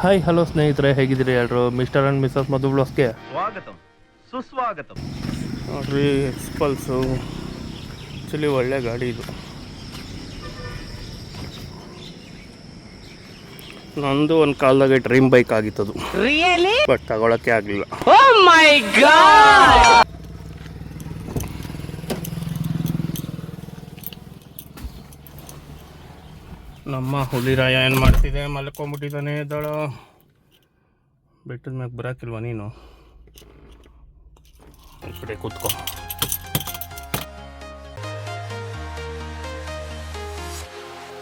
Hi hello ಸ್ನೇಹಿತರೆ. ಹೇಗಿದ್ದೀರಿ ಎಲ್ಲರೂ ಮಿಸ್ಟರ್ ಆ್ಯಂಡ್ ಮಿಸಸ್ ಮಧು ಬ್ಲಾಸ್ಗೆ ಸ್ವಾಗತಂ. ಸುಸ್ವಾಗತಂ. ನೋಡ್ರಿ ಎಕ್ಸ್ಪಲ್ಸು ಆ್ಯಕ್ಚುಲಿ ಒಳ್ಳೆ ಗಾಡಿ ಇದು. ನಂದು ಒಂದು ಕಾಲದಾಗ ಡ್ರೀಮ್ ಬೈಕ್ ಆಗಿತ್ತು ಅದು ಬಟ್ ತಗೊಳಕ್ಕೆ ಆಗಲಿಲ್ಲ. ನಮ್ಮ ಹುಲಿರಾಯ ಏನು ಮಾಡ್ತಿದೆ ಮಲ್ಕೊಂಬಿಟ್ಟಿದ್ದಾನೆ ಎದ್ದಾಳು ಬೆಟ್ಟದ ಮ್ಯಾಗ ಬರಾಕಿಲ್ವ ನೀನು ಈ ಕಡೆ ಕೂತ್ಕೋ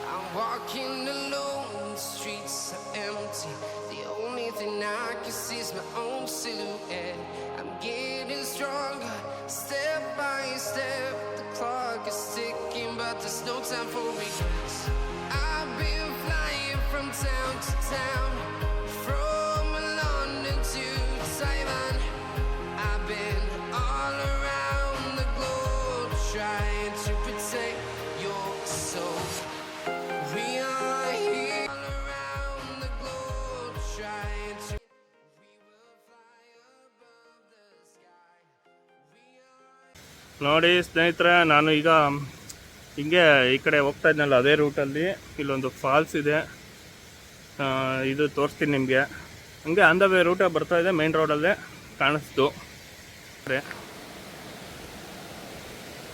I'm walking alone, the streets are empty. The only thing I can see is my own silhouette. I'm getting stronger, step by step. The clock is ticking, but there's no time for regrets. Town to town, from London to Taiwan. I've been all around the globe trying to protect your soul. We are here all around the globe trying to. ನೋಡಿ ಸ್ನೇಹಿತರೆ ನಾನು ಈಗ ಹಿಂಗೆ ಈ ಕಡೆ ಹೋಗ್ತಾ ಇದ್ನಲ್ಲ ಅದೇ ರೂಟಲ್ಲಿ ಇಲ್ಲೊಂದು ಫಾಲ್ಸ್ ಇದೆ ಇದು ತೋರಿಸ್ತೀನಿ ನಿಮಗೆ. ಹಂಗೆ ಆನ್ ದ ವೇ ರೂಟೇ ಬರ್ತಾ ಇದೆ ಮೇನ್ ರೋಡಲ್ಲೇ ಕಾಣಿಸ್ತು.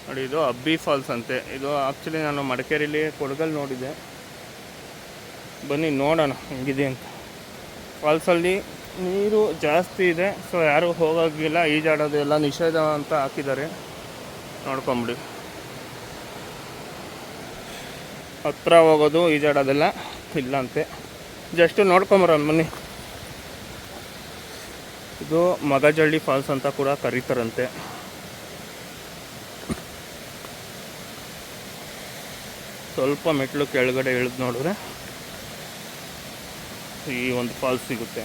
ನೋಡಿ, ಇದು ಅಬ್ಬಿ ಫಾಲ್ಸ್ ಅಂತೆ. ಇದು ಆ್ಯಕ್ಚುಲಿ ನಾನು ಮಡಿಕೇರಿಲಿ ಕೊಡಗಲ್ಲಿ ನೋಡಿದ್ದೆ. ಬನ್ನಿ ನೋಡೋಣ, ಹೆಂಗಿದೆ ಅಂತ. ಫಾಲ್ಸಲ್ಲಿ ನೀರು ಜಾಸ್ತಿ ಇದೆ ಸೊ ಯಾರೂ ಹೋಗೋಗಿಲ್ಲ ಈಜಾಡೋದು ಎಲ್ಲ ನಿಷೇಧ ಅಂತ ಹಾಕಿದ್ದಾರೆ. ನೋಡ್ಕೊಂಬಿಡಿ. ಹತ್ರ ಹೋಗೋದು ಈಜಾಡೋದೆಲ್ಲ ಇಲ್ಲ ಅಂತೆ. ಜಸ್ಟ್ ನೋಡ್ಕೊಂಬರೋಣ, ಬನ್ನಿ. ಇದು ಮಗಜಳ್ಳಿ ಫಾಲ್ಸ್ ಅಂತ ಕೂಡ ಕರೀತಾರಂತೆ. ಸ್ವಲ್ಪ ಮೆಟ್ಲು ಕೆಳಗಡೆ ಇಳಿದು ನೋಡಿದ್ರೆ ಈ ಒಂದು ಫಾಲ್ಸ್ ಸಿಗುತ್ತೆ.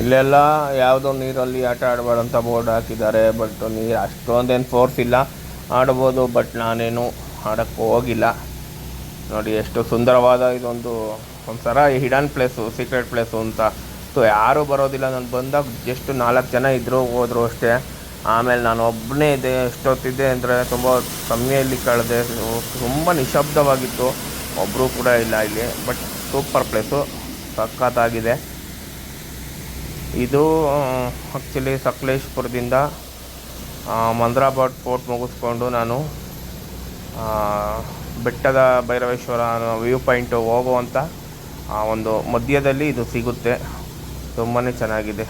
ಇಲ್ಲೆಲ್ಲ ಯಾವುದೋ ನೀರಲ್ಲಿ ಆಟ ಆಡಬಾರ್ದು ಅಂತ ಬೋರ್ಡ್ ಹಾಕಿದ್ದಾರೆ ಬಟ್ ನೀರು ಅಷ್ಟೊಂದೇನು ಫೋರ್ಸ್ ಇಲ್ಲ. ಆಡ್ಬೋದು ಬಟ್ ನಾನೇನು ಆಡೋಕ್ಕೆ ಹೋಗಿಲ್ಲ. ನೋಡಿ ಎಷ್ಟು ಸುಂದರವಾದ ಇದೊಂದು ಒಂಥರ ಹಿಡನ್ ಪ್ಲೇಸು ಸೀಕ್ರೆಟ್ ಪ್ಲೇಸು ಅಂತ. ಸೊ ಯಾರೂ ಬರೋದಿಲ್ಲ. ನಾನು ಬಂದಾಗ ಜಸ್ಟ್ ನಾಲ್ಕು ಜನ ಇದ್ದರು ಹೋದರು ಅಷ್ಟೇ. ಆಮೇಲೆ ನಾನು ಒಬ್ಬನೇ ಇದ್ದೆ. ಎಷ್ಟೊತ್ತಿದ್ದೆ ಅಂದರೆ ತುಂಬ ಕಮ್ಮಿಯಲ್ಲಿ ಕಳೆದೆ. ತುಂಬ ನಿಶಬ್ದವಾಗಿತ್ತು ಒಬ್ಬರೂ ಕೂಡ ಇಲ್ಲ ಇಲ್ಲಿ ಬಟ್ ಸೂಪರ್ ಪ್ಲೇಸು ಸಖತ್ತಾಗಿದೆ. ಇದು ಆ್ಯಕ್ಚುಲಿ ಸಕಲೇಶ್ಪುರದಿಂದ ಆ, ಮಂದ್ರಾಬಾದ್ ಫೋರ್ಟ್ ಮುಗಿಸ್ಕೊಂಡು ನಾನು ಬೆಟ್ಟದ ಭೈರವೇಶ್ವರ ವ್ಯೂ ಪಾಯಿಂಟು ಹೋಗುವಂಥ ಒಂದು ಮಧ್ಯದಲ್ಲಿ ಇದು ಸಿಗುತ್ತೆ. ತುಂಬಾ ಚೆನ್ನಾಗಿದೆ.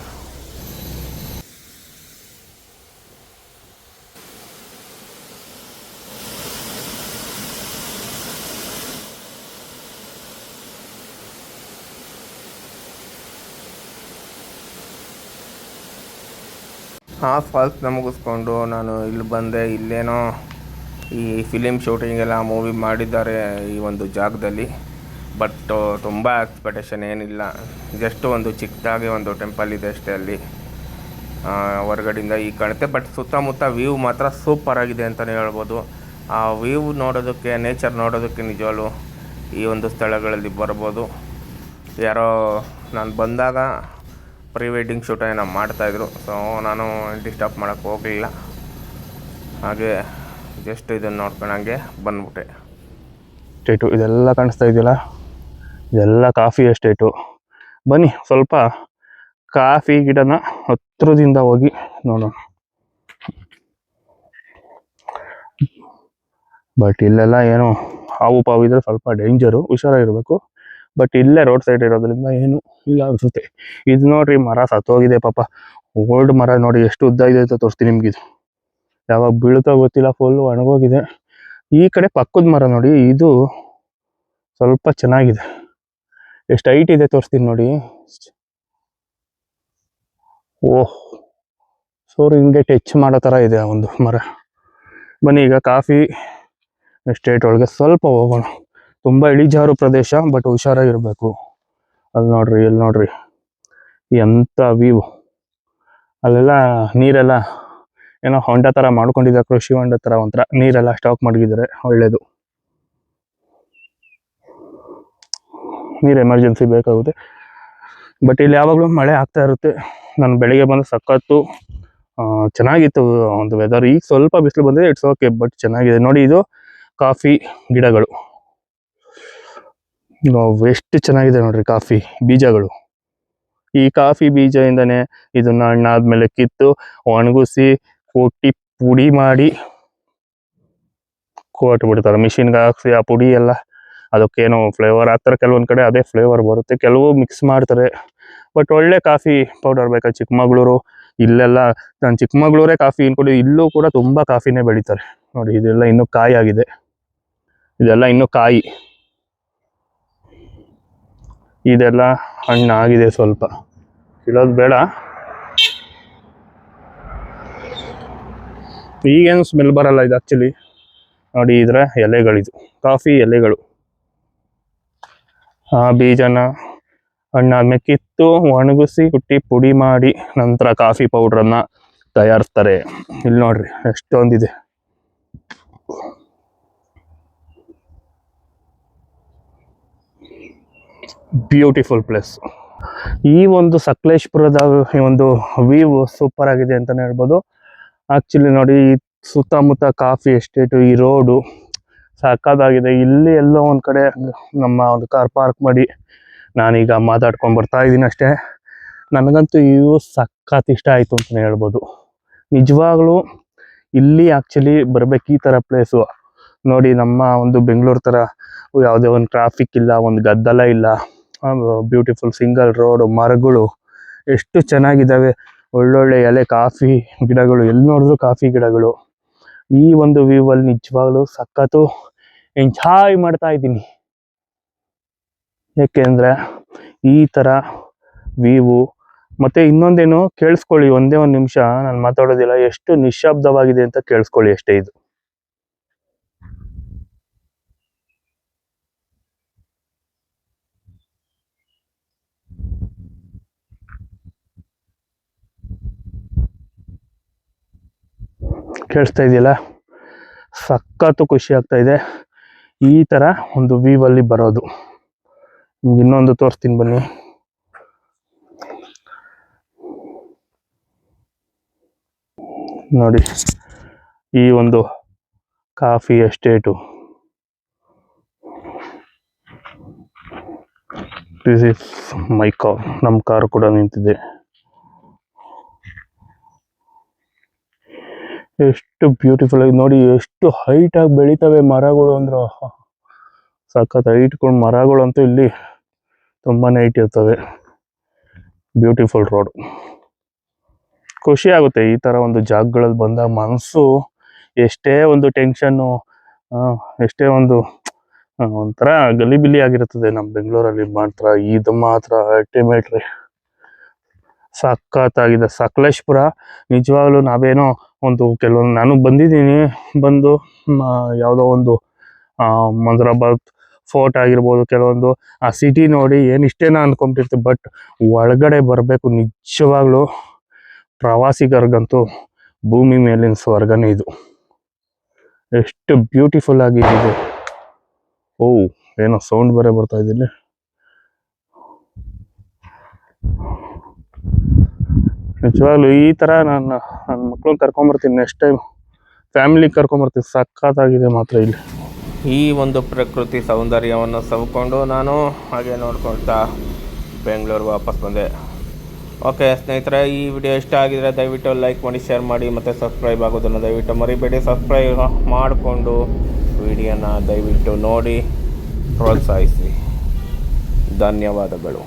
ಆ ಫಾಲ್ಸ್ನ ಮುಗಿಸ್ಕೊಂಡು ನಾನು ಇಲ್ಲಿ ಬಂದೆ, ಇಲ್ಲೇನೋ ಈ ಫಿಲಿಮ್ ಶೂಟಿಂಗ್ ಎಲ್ಲ ಮೂವಿ ಮಾಡಿದ್ದಾರೆ ಈ ಒಂದು ಜಾಗದಲ್ಲಿ. ಬಟ್ ತುಂಬ ಎಕ್ಸ್ಪೆಕ್ಟೇಷನ್ ಏನಿಲ್ಲ. ಜಸ್ಟ್ ಒಂದು ಚಿಕ್ಕದಾಗಿ ಒಂದು ಟೆಂಪಲ್ ಇದೆ ಅಷ್ಟೇ ಅಲ್ಲಿ. ಹೊರಗಡೆಯಿಂದ ಈ ಕಾಣುತ್ತೆ. ಬಟ್ ಸುತ್ತಮುತ್ತ ವ್ಯೂ ಮಾತ್ರ ಸೂಪರ್ ಆಗಿದೆ ಅಂತಲೇ ಹೇಳ್ಬೋದು. ಆ ವ್ಯೂ ನೋಡೋದಕ್ಕೆ ನೇಚರ್ ನೋಡೋದಕ್ಕೆ ನಿಜವಾಗ್ಲೂ ಈ ಒಂದು ಸ್ಥಳಗಳಲ್ಲಿ ಬರ್ಬೋದು. ಯಾರೋ, ನಾನು ಬಂದಾಗ ಪ್ರೀ ವೆಡ್ಡಿಂಗ್ ಶೂಟ್ ಏನೋ ಮಾಡ್ತಾಯಿದ್ರು. ಸೊ ನಾನು ಡಿಸ್ಟರ್ಬ್ ಮಾಡೋಕ್ಕೆ ಹೋಗಲಿಲ್ಲ. ಹಾಗೆ ಜಸ್ಟ್ ಇದನ್ನು ನೋಡ್ಕೊಂಡಂಗೆ ಬಂದ್ಬಿಟ್ಟೆ. ಎಸ್ಟೇಟು ಇದೆಲ್ಲ ಕಾಣಿಸ್ತಾ ಇದೆಯಲ್ಲ? ಇದೆಲ್ಲ ಕಾಫಿ ಎಸ್ಟೇಟು ಬನ್ನಿ, ಸ್ವಲ್ಪ ಕಾಫಿ ಗಿಡನ ಹತ್ರದಿಂದ ಹೋಗಿ ನೋಡೋಣ. ಬಟ್ ಇಲ್ಲೆಲ್ಲ ಏನು ಹಾವು ಪಾವು ಇದ್ರೆ ಸ್ವಲ್ಪ ಡೇಂಜರು ಹುಷಾರಾಗಿರ್ಬೇಕು. ಬಟ್ ಇಲ್ಲೇ ರೋಡ್ ಸೈಡ್ ಇರೋದ್ರಿಂದ ಏನು ಇಲ್ಲ ಅನ್ಸುತ್ತೆ. ಇದು ನೋಡ್ರಿ ಮರ ಸತ್ತೋಗಿದೆ ಪಾಪ. ಓಲ್ಡ್ ಮರ ನೋಡಿ ಎಷ್ಟು ಉದ್ದ ಇದೆ ಅಂತ ತೋರಿಸ್ತೀನಿ ನಿಮ್ಗೆ ಇದು. ಯಾವಾಗ ಬೀಳುತ್ತೋ ಗೊತ್ತಿಲ್ಲ ಫುಲ್ ಒಣಗೋಗಿದೆ. ಈ ಕಡೆ ಪಕ್ಕದ ಮರ ನೋಡಿ, ಇದು ಸ್ವಲ್ಪ ಚೆನ್ನಾಗಿದೆ. ಎಷ್ಟು ಹೈಟ್ ಇದೆ ತೋರಿಸ್ತೀನಿ ನೋಡಿ. ಓಹ್, ಸೋರ್ ಹಿಂಗೆ ಟಚ್ ಮಾಡೋ ಥರ ಇದೆ ಒಂದು ಮರ. ಬನ್ನಿ, ಈಗ ಕಾಫಿ ಸ್ಟೇಟ್ ಒಳಗೆ ಸ್ವಲ್ಪ ಹೋಗೋಣ. ತುಂಬ ಇಳಿಜಾರು ಪ್ರದೇಶ ಬಟ್ ಹುಷಾರಾಗಿರ್ಬೇಕು. ಅಲ್ಲಿ ನೋಡ್ರಿ ಇಲ್ಲಿ ನೋಡ್ರಿ. ಎಂಥ ವ್ಯೂ ಅಲ್ಲೆಲ್ಲ ನೀರೆಲ್ಲ ಏನೋ ಹೊಂಡ ಥರ ಮಾಡ್ಕೊಂಡಿದ್ದಾರೆ ಕೃಷಿ ಹೊಂಡ ಥರ ಒಂಥರ. ನೀರೆಲ್ಲ ಸ್ಟಾಕ್ ಮಾಡಿದ್ದಾರೆ ಒಳ್ಳೇದು. ನೀರು ಎಮರ್ಜೆನ್ಸಿ ಬೇಕಾಗುತ್ತೆ. ಬಟ್ ಇಲ್ಲಿ ಯಾವಾಗಲೂ ಮಳೆ ಆಗ್ತಾ ಇರುತ್ತೆ. ನಾನು ಬೆಳಿಗ್ಗೆ ಬಂದು ಸಖತ್ತು ಚೆನ್ನಾಗಿತ್ತು ಒಂದು ವೆದರ್ ಈಗ ಸ್ವಲ್ಪ ಬಿಸಿಲು ಬಂದಿದೆ ಇಟ್ಸ್ ಓಕೆ ಬಟ್ ಚೆನ್ನಾಗಿದೆ. ನೋಡಿ ಇದು ಕಾಫಿ ಗಿಡಗಳು. ಎಷ್ಟು ಚೆನ್ನಾಗಿದೆ ನೋಡ್ರಿ ಕಾಫಿ, ಬೀಜಗಳು. ಈ ಕಾಫಿ ಬೀಜದಿಂದನೇ ಇದನ್ನ ಹಣ್ಣಾದ್ಮೇಲೆ ಕಿತ್ತು ಒಣಗಿಸಿ ಕೊಟ್ಟಿ ಪುಡಿ ಮಾಡಿ ಕೊಟ್ಟು ಬಿಡ್ತಾರೆ ಮಿಷಿನ್ಗೆ ಹಾಕ್ಸಿ ಆ ಪುಡಿ ಎಲ್ಲ, ಅದಕ್ಕೇನೋ ಫ್ಲೇವರ್ ಹಾಕ್ತಾರೆ ಕೆಲವೊಂದು ಕಡೆ ಅದೇ ಫ್ಲೇವರ್ ಬರುತ್ತೆ. ಕೆಲವು ಮಿಕ್ಸ್ ಮಾಡ್ತಾರೆ. ಬಟ್ ಒಳ್ಳೆ ಕಾಫಿ ಪೌಡರ್ ಬೇಕಾ? ಚಿಕ್ಕಮಗಳೂರು, ಇಲ್ಲೆಲ್ಲ ನಾನು ಚಿಕ್ಕಮಗಳೂರೇ ಕಾಫಿ ಇನ್ಕೊಂಡು ಇಲ್ಲೂ ಕೂಡ ತುಂಬ ಕಾಫಿನೇ ಬೆಳೀತಾರೆ. ನೋಡಿ, ಇದೆಲ್ಲ ಇನ್ನೂ ಕಾಯಿ ಆಗಿದೆ. ಇದೆಲ್ಲ ಇನ್ನೂ ಕಾಯಿ. ಇದೆಲ್ಲ ಹಣ್ಣಾಗಿದೆ ಸ್ವಲ್ಪ. ಇಡೋದು ಬೇಡ. ಈಗೇನು ಸ್ಮೆಲ್ ಬರಲ್ಲ ಇದು ಆ್ಯಕ್ಚುಲಿ ನೋಡಿ ಇದ್ರ ಎಲೆಗಳಿದು. ಕಾಫಿ ಎಲೆಗಳು. ಆ ಬೀಜನ ಹಣ್ಣಾದ್ಮೇಲೆ ಕಿತ್ತು, ಒಣಗಿಸಿ ಕುಟ್ಟಿ ಪುಡಿ ಮಾಡಿ ನಂತರ ಕಾಫಿ ಪೌಡ್ರನ್ನ ತಯಾರಿಸ್ತಾರೆ. ಇಲ್ಲಿ ನೋಡ್ರಿ ಎಷ್ಟೊಂದಿದೆ. ಬ್ಯೂಟಿಫುಲ್ ಪ್ಲೇಸ್ ಈ ಒಂದು ಸಕಲೇಶ್ಪುರದ ಈ ಒಂದು ವ್ಯೂ ಸೂಪರ್ ಆಗಿದೆ ಅಂತಲೇ ಹೇಳ್ಬೋದು. ಆಕ್ಚುಲಿ ನೋಡಿ ಸುತ್ತಮುತ್ತ ಕಾಫಿ ಎಸ್ಟೇಟು ಈ ರೋಡು ಸಾಕಾಗಿದೆ ಇಲ್ಲಿ ಎಲ್ಲೋ ಒಂದು ಕಡೆ ನಮ್ಮ ಒಂದು ಕಾರ್ ಪಾರ್ಕ್ ಮಾಡಿ ನಾನೀಗ ಮಾತಾಡ್ಕೊಂಡು ಬರ್ತಾ ಇದ್ದೀನಿ ಅಷ್ಟೇ. ನನಗಂತೂ ಇವು ಸಖತ್ ಇಷ್ಟ ಆಯಿತು ಅಂತಲೇ ಹೇಳ್ಬೋದು. ನಿಜವಾಗ್ಲೂ ಇಲ್ಲಿ ಆ್ಯಕ್ಚುಲಿ ಬರಬೇಕು ಈ ಥರ ಪ್ಲೇಸು ನೋಡಿ, ನಮ್ಮ ಒಂದು ಬೆಂಗಳೂರು ಥರ ಯಾವುದೇ ಒಂದು ಟ್ರಾಫಿಕ್ ಇಲ್ಲ, ಒಂದು ಗದ್ದಲ ಇಲ್ಲ ಬ್ಯೂಟಿಫುಲ್ ಸಿಂಗಲ್ ರೋಡ್ ಮರಗಳು ಎಷ್ಟು ಚೆನ್ನಾಗಿದ್ದಾವೆ. ಒಳ್ಳೊಳ್ಳೆ ಎಲೆ, ಕಾಫಿ ಗಿಡಗಳು ಎಲ್ಲಿ ನೋಡಿದ್ರು ಕಾಫಿ ಗಿಡಗಳು. ಈ ಒಂದು ವ್ಯೂ ಅಲ್ಲಿ ನಿಜವಾಗ್ಲೂ ಸಖತ್ತು ಎಂಜಾಯ್ ಮಾಡ್ತಾ ಇದ್ದೀನಿ. ಯಾಕೆಂದ್ರೆ ಈ ತರ ವ್ಯೂ ಮತ್ತೆ ಇನ್ನೊಂದೇನು ಕೇಳಿಸ್ಕೊಳ್ಳಿ, ಒಂದೇ ಒಂದು ನಿಮಿಷ, ನಾನು ಮಾತಾಡೋದಿಲ್ಲ, ಎಷ್ಟು ನಿಶ್ಶಬ್ದವಾಗಿದೆ ಅಂತ ಕೇಳಿಸ್ಕೊಳ್ಳಿ ಅಷ್ಟೇ ಇದು. ಕೇಳಿಸ್ತಾ ಇದೆಯಲ್ಲ? ಸಖತ್ತು ಖುಷಿ ಆಗ್ತಾ ಇದೆ. ಈ ತರ ಒಂದು ವೀವಲ್ಲಿ ಬರೋದು. ಇನ್ನೊಂದು ತೋರಿಸ್ತೀನಿ ಬನ್ನಿ. ನೋಡಿ, ಈ ಒಂದು coffee estate. This is my car ನಮ್ಮ ಕಾರ್ ಕೂಡ ನಿಂತಿದೆ. ಎಷ್ಟು ಬ್ಯೂಟಿಫುಲ್ ಆಗಿ ನೋಡಿ, ಎಷ್ಟು ಹೈಟ್ ಆಗಿ ಬೆಳಿತವೆ ಮರಗಳು ಅಂದ್ರೆ. ಸಖತ್ ಮರಗಳು ಅಂತೂ ಇಲ್ಲಿ ತುಂಬಾನೇ ಹೈಟ್ ಇರ್ತವೆ. ಬ್ಯೂಟಿಫುಲ್ ರೋಡ್ ಖುಷಿ ಆಗುತ್ತೆ ಈ ತರ ಒಂದು ಜಾಗಗಳಲ್ಲಿ ಬಂದಾಗ ಮನಸ್ಸು ಎಷ್ಟೇ ಒಂದು ಟೆನ್ಷನ್ನು ಎಷ್ಟೇ ಒಂದು ಒಂಥರ ಗಲಿಬಿಲಿ ಆಗಿರುತ್ತದೆ ನಮ್ಮ ಬೆಂಗಳೂರಲ್ಲಿ ಮಾತ್ರ. ಇದು ಮಾತ್ರ ಅಲ್ಟಿಮೇಟ್ರಿ ಸಖತ್ತಾಗಿದೆ. ಸಕಲೇಶ್ಪುರ, ನಿಜವಾಗ್ಲೂ ನಾವೇನೋ ಒಂದು ಕೆಲವೊಂದು ನಾನು ಬಂದಿದ್ದೀನಿ, ಬಂದು ಯಾವುದೋ ಒಂದು ಮಂದ್ರಾಬಾದ್ ಫೋರ್ಟ್ ಆಗಿರ್ಬೋದು, ಕೆಲವೊಂದು, ಆ ಸಿಟಿ ನೋಡಿ ಏನು ಇಷ್ಟೇನ ಅಂದ್ಕೊಂಡಿರ್ತೀವಿ ಬಟ್ ಒಳಗಡೆ ಬರಬೇಕು ನಿಜವಾಗ್ಲೂ ಪ್ರವಾಸಿಗರಿಗಂತೂ ಭೂಮಿ ಮೇಲಿನ ಸ್ವರ್ಗನೇ ಇದು. ಎಷ್ಟು ಬ್ಯೂಟಿಫುಲ್ ಆಗಿದೆ ಓ ಏನೋ ಸೌಂಡ್ ಬೇರೆ ಬರ್ತಾ ಇದ್ದೀನಿ ನಿಜವಾಗ್ಲೂ ಈ ಥರ ನಾನು ನನ್ನ ಮಕ್ಳನ್ನ ಕರ್ಕೊಂಬರ್ತೀನಿ ನೆಕ್ಸ್ಟ್ ಟೈಮ್ ಫ್ಯಾಮಿಲಿ ಕರ್ಕೊಂಬರ್ತೀನಿ, ಸಖತ್ತಾಗಿದೆ ಮಾತ್ರ ಇಲ್ಲಿ. ಈ ಒಂದು ಪ್ರಕೃತಿ ಸೌಂದರ್ಯವನ್ನು ಸವ್ಕೊಂಡು ನಾನು ಹಾಗೆ ನೋಡ್ಕೊಳ್ತಾ ಬೆಂಗಳೂರು ವಾಪಸ್ ಬಂದೆ. ಓಕೆ ಸ್ನೇಹಿತರೆ, ಈ ವಿಡಿಯೋ ಇಷ್ಟ ಆಗಿದರೆ ದಯವಿಟ್ಟು ಲೈಕ್ ಮಾಡಿ ಶೇರ್ ಮಾಡಿ ಮತ್ತು ಸಬ್ಸ್ಕ್ರೈಬ್ ಆಗೋದನ್ನು ದಯವಿಟ್ಟು ಮರಿಬೇಡಿ. ಸಬ್ಸ್ಕ್ರೈಬ್ ಮಾಡಿಕೊಂಡು ವಿಡಿಯೋನ ದಯವಿಟ್ಟು ನೋಡಿ, ಪ್ರೋತ್ಸಾಹಿಸಿ. ಧನ್ಯವಾದಗಳು.